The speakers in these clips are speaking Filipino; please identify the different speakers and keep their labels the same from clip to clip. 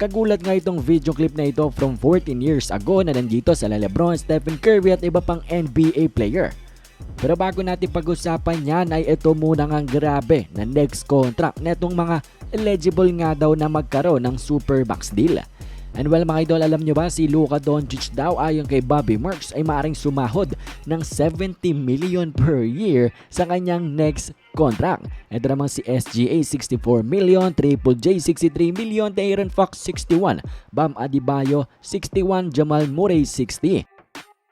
Speaker 1: Kagulat nga itong video clip na ito from 14 years ago na nandito sa Lebron, Stephen Curry at iba pang NBA player. Pero bago natin pag-usapan yan ay ito muna nga grabe na next contract na itong mga eligible nga daw na magkaroon ng Supermax deal. And well mga idol, alam nyo ba si Luka Doncic daw ayon kay Bobby Marks ay maaring sumahod ng 70 million per year sa kanyang next contract. Ito naman si SGA 64 million, Triple J 63 million, Aaron Fox 61, Bam Adebayo 61, Jamal Murray 60.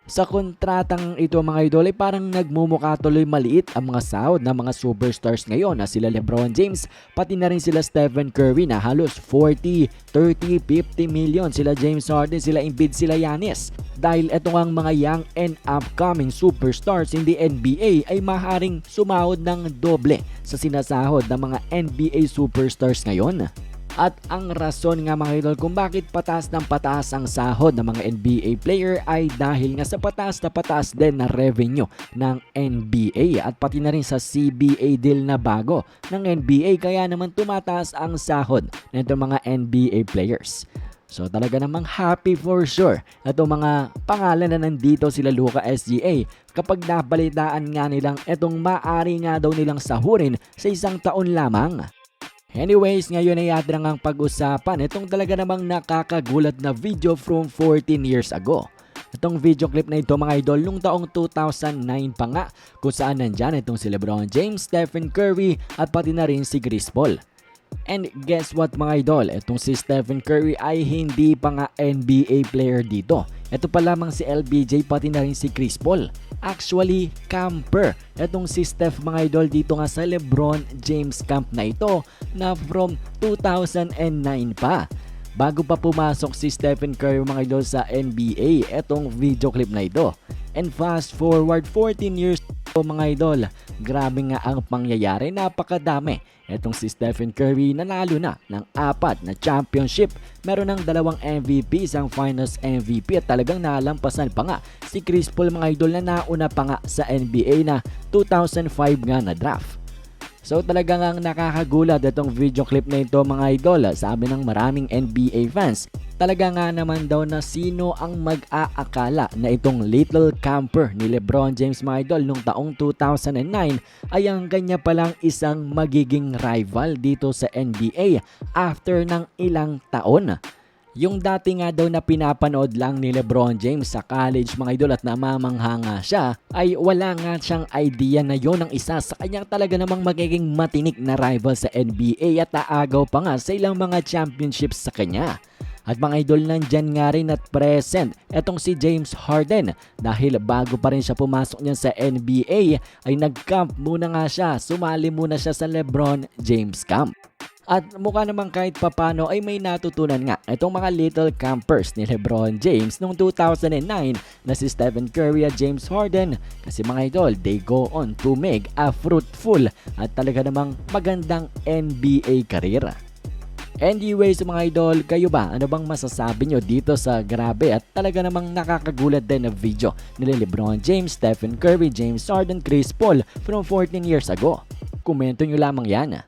Speaker 1: Sa kontratang ito mga idol ay parang nagmumukha tuloy maliit ang mga sahod ng mga superstars ngayon na sila Lebron James pati na rin sila Stephen Curry na halos 40, 30, 50 million sila James Harden, sila Embiid, sila Giannis. Dahil ito ang mga young and upcoming superstars in the NBA ay maaaring sumahod ng doble sa sinasahod ng mga NBA superstars ngayon. At ang rason nga mga idol kung bakit pataas ng pataas ang sahod ng mga NBA player ay dahil nga sa pataas na pataas din na revenue ng NBA at pati na rin sa CBA deal na bago ng NBA kaya naman tumataas ang sahod ng itong mga NBA players. So talaga namang happy for sure itong mga pangalan na nandito sila Luka SGA kapag nabalitaan nga nilang itong maari nga daw nilang sahurin sa isang taon lamang. Anyways, ngayon ay adrang ang pag-usapan itong talaga namang nakakagulat na video from 14 years ago. Itong video clip na ito mga idol nung taong 2009 pa nga kung saan nandyan itong si Lebron James, Stephen Curry at pati na rin si Chris Paul. And guess what mga idol, itong si Stephen Curry ay hindi pa nga NBA player dito. Ito pa lamang si LBJ pati na rin si Chris Paul. Actually, camper. Itong si Steph mga idol dito nga sa Lebron James camp na ito na from 2009 pa. Bago pa pumasok si Stephen Curry mga idol sa NBA, etong video clip na ito. And fast forward 14 years po mga idol, grabe nga ang pangyayari, napakadami. Etong si Stephen Curry nanalo na ng apat na championship. Meron ng dalawang MVP, isang finals MVP at talagang nalampasan pa nga si Chris Paul mga idol na nauna pa nga sa NBA na 2005 nga na draft. So talagang ang nakakagulat itong video clip na ito mga idol sabi ng maraming NBA fans. Talaga nga naman daw na sino ang mag-aakala na itong little camper ni Lebron James mga idol nung taong 2009 ay ang kanya palang isang magiging rival dito sa NBA after ng ilang taon. Yung dati nga daw na pinapanood lang ni Lebron James sa college mga idol at namamangha nga siya ay wala nga siyang idea na yon ang isa sa kanyang talaga namang magiging matinik na rival sa NBA at aagaw pa nga sa ilang mga championships sa kanya. At mga idol nandyan nga rin at present etong si James Harden dahil bago pa rin siya pumasok niyan sa NBA ay nag-camp muna nga siya, sumali muna siya sa Lebron James Camp. At mukha naman kahit papano ay may natutunan nga itong mga little campers ni Lebron James noong 2009 na si Stephen Curry at James Harden kasi mga idol they go on to make a fruitful at talaga namang magandang NBA career. Anyways mga idol, kayo ba? Ano bang masasabi nyo dito sa grabe at talaga namang nakakagulat din na video nila Lebron James, Stephen Curry, James Harden, Chris Paul from 14 years ago? Komento nyo lamang yan.